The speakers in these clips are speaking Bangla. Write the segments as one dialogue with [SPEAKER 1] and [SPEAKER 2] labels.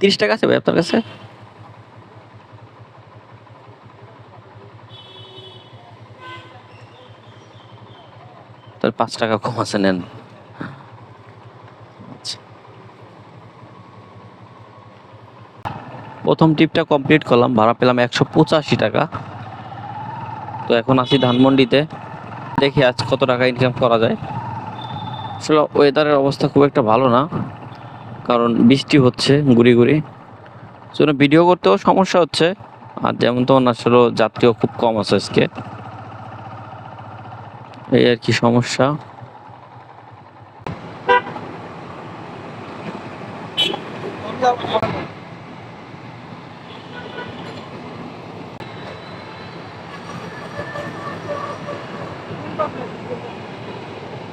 [SPEAKER 1] তিরিশ টাকা আছে ভাই আপনার কাছে? তাহলে পাঁচ টাকা কম আছে, নেন। আচ্ছা। প্রথম টিপটা কমপ্লিট করলাম, ভাড়া পেলাম একশো পঁচাশি টাকা। তো এখন আছি ধানমন্ডিতে। দেখি আজ কত টাকা ইনকাম করা যায়। আসলে ওয়েদারের অবস্থা খুব একটা ভালো না। কারণ বৃষ্টি হচ্ছে গুড়ি গুড়ি। জন্য ভিডিও করতেও সমস্যা হচ্ছে। আর যেমন তেমন আসলে যাত্রীও খুব কম আছে আজকে। এই আর কি সমস্যা।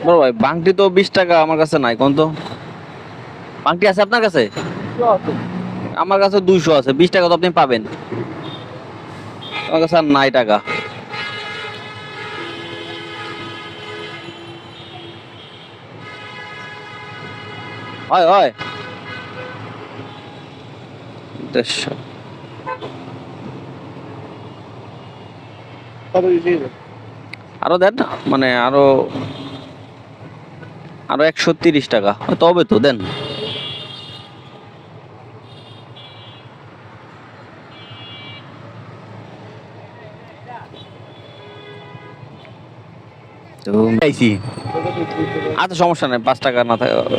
[SPEAKER 1] বড় ভাই, বাংটি তো বিশ টাকা আমার কাছে নাই, কোন তো? বাংটি আছে আপনার কাছে? আমার কাছে দুইশো আছে বিশ টাকা তো আপনি পাবেন। আমার কাছে আর নাই টাকা। হয় হয়। দেড়শো। আরও দেন মানে আরও আরও একশো তিরিশ টাকা। তবে তো দেন। আচ্ছা সমস্যা নেই পাঁচ টাকা না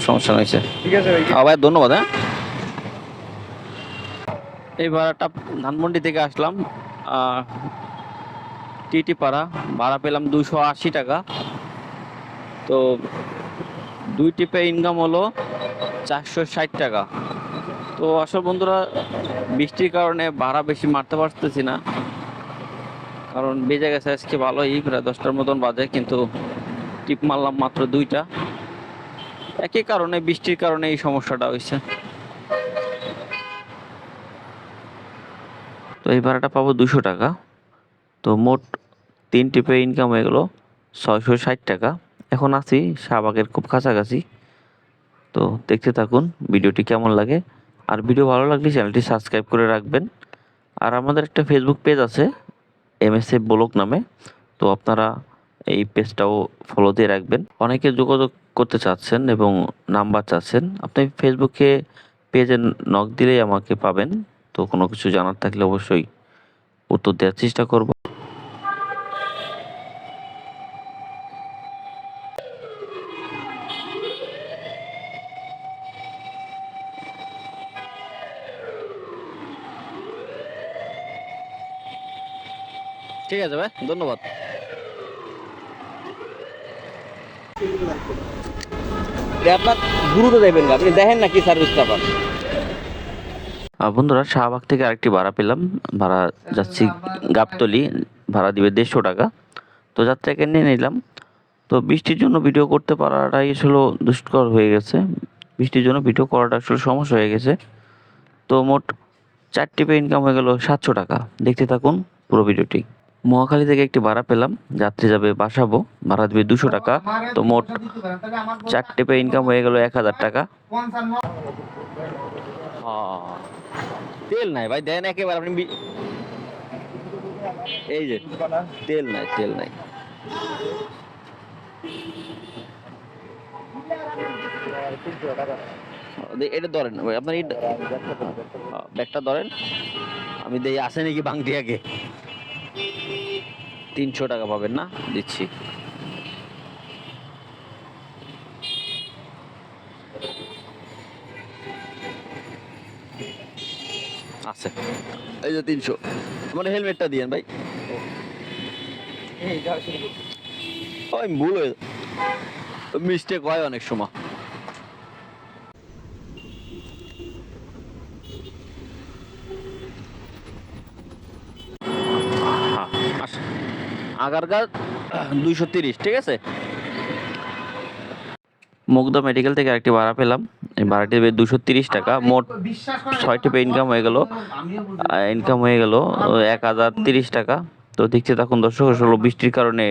[SPEAKER 1] সমস্যা নয়েছে
[SPEAKER 2] ঠিক আছে ভাই।
[SPEAKER 1] হ্যাঁ ধন্যবাদ হ্যাঁ। এই ভাড়াটা ধানমন্ডি থেকে আসলাম টিটি পাড়া ভাড়া পেলাম দুশো আশি টাকা। তো দুই টিপে ইনকাম হলো চারশো ষাট টাকা। তো আসল বন্ধুরা বৃষ্টির কারণে ভাড়া বেশি মারতে পারতেছি না। কারণ বেজে গেছে আজকে ভালোই, প্রায় দশটার মতন বাজে, কিন্তু টিপ মারলাম মাত্র দুইটা। একই কারণে, বৃষ্টির কারণে এই সমস্যাটা হয়েছে। তো এই ভাড়াটা পাবো দুশো টাকা। তো মোট তিন টিপে ইনকাম হয়ে গেলো ছয়শো ষাট টাকা। এখন আছি শাহবাগের খুব কাছাকাছি। তো দেখতে থাকুন, ভিডিওটি কেমন লাগে। আর ভিডিও ভালো লাগলে চ্যানেলটি সাবস্ক্রাইব করে রাখবেন। আর আমাদের একটা ফেসবুক পেজ আছে। এম এস ব্লক নামে। তো আপনারা এই পেজটাও ফলো দিয়ে রাখবেন। অনেকে যোগাযোগ করতে চাচ্ছেন এবং নাম্বার চাচ্ছেন, আপনি ফেসবুকে পেজে নক দিলেই আমাকে পাবেন। তো কোনো কিছু জানার থাকলে অবশ্যই উত্তর দেওয়ার চেষ্টা করব। ঠিক আছে ভাই, ধন্যবাদ। আপনার গুরুত্ব দেবেন আপনি দেখেন না কি সার্ভিসটা পান বন্ধুরা, শাহবাগ থেকে আরেকটি ভাড়া পেলাম। ভাড়া যাচ্ছি গাবতলি, ভাড়া দিবে দেড়শো টাকা। তো যাত্রাকে নিয়ে নিলাম। তো বৃষ্টির জন্য ভিডিও করতে পারাটাই আসলে দুষ্কর হয়ে গেছে। বৃষ্টির জন্য ভিডিও করাটা আসলে সমস্যা হয়ে গেছে। তো মোট চারটি পে ইনকাম হয়ে গেল সাতশো টাকা। দেখতে থাকুন পুরো ভিডিওটি। মহাখালী থেকে একটি ভাড়া পেলাম। যাত্রী যাবে, বাসাবো। ভাড়া দিবে দুশো টাকা। তো মোট চারটে পে ইনকাম হয়ে গেল এক হাজার টাকা। হ্যাঁ। তেল নাই ভাই, দেন একেবারে আপনি এই যে, তেল নাই তেল নাই। এটা ধরেন আপনার ব্যাগটা ধরেন। আমি দেখি আসে নাকি বাংটিয়াকে? তিনশো টাকা পাবেন না? দিচ্ছি। আছে। এই যে তিনশো। মানে হেলমেটটা দিয়েন ভাই। ওই ভুল হয়ে মিস্টেক হয় অনেক সময় হ্যাঁ, আস- আগারগাঁ দুইশো তিরিশ ঠিক আছে? মুগদা মেডিকেল থেকে একটি ভাড়া পেলাম। এই ভাড়াটি দুশো তিরিশ টাকা। মোট ছয়টি পে ইনকাম হয়ে গেল। ইনকাম হয়ে গেল এক হাজার তিরিশ টাকা। তো দেখতে তখন দর্শক আসলে বৃষ্টির কারণে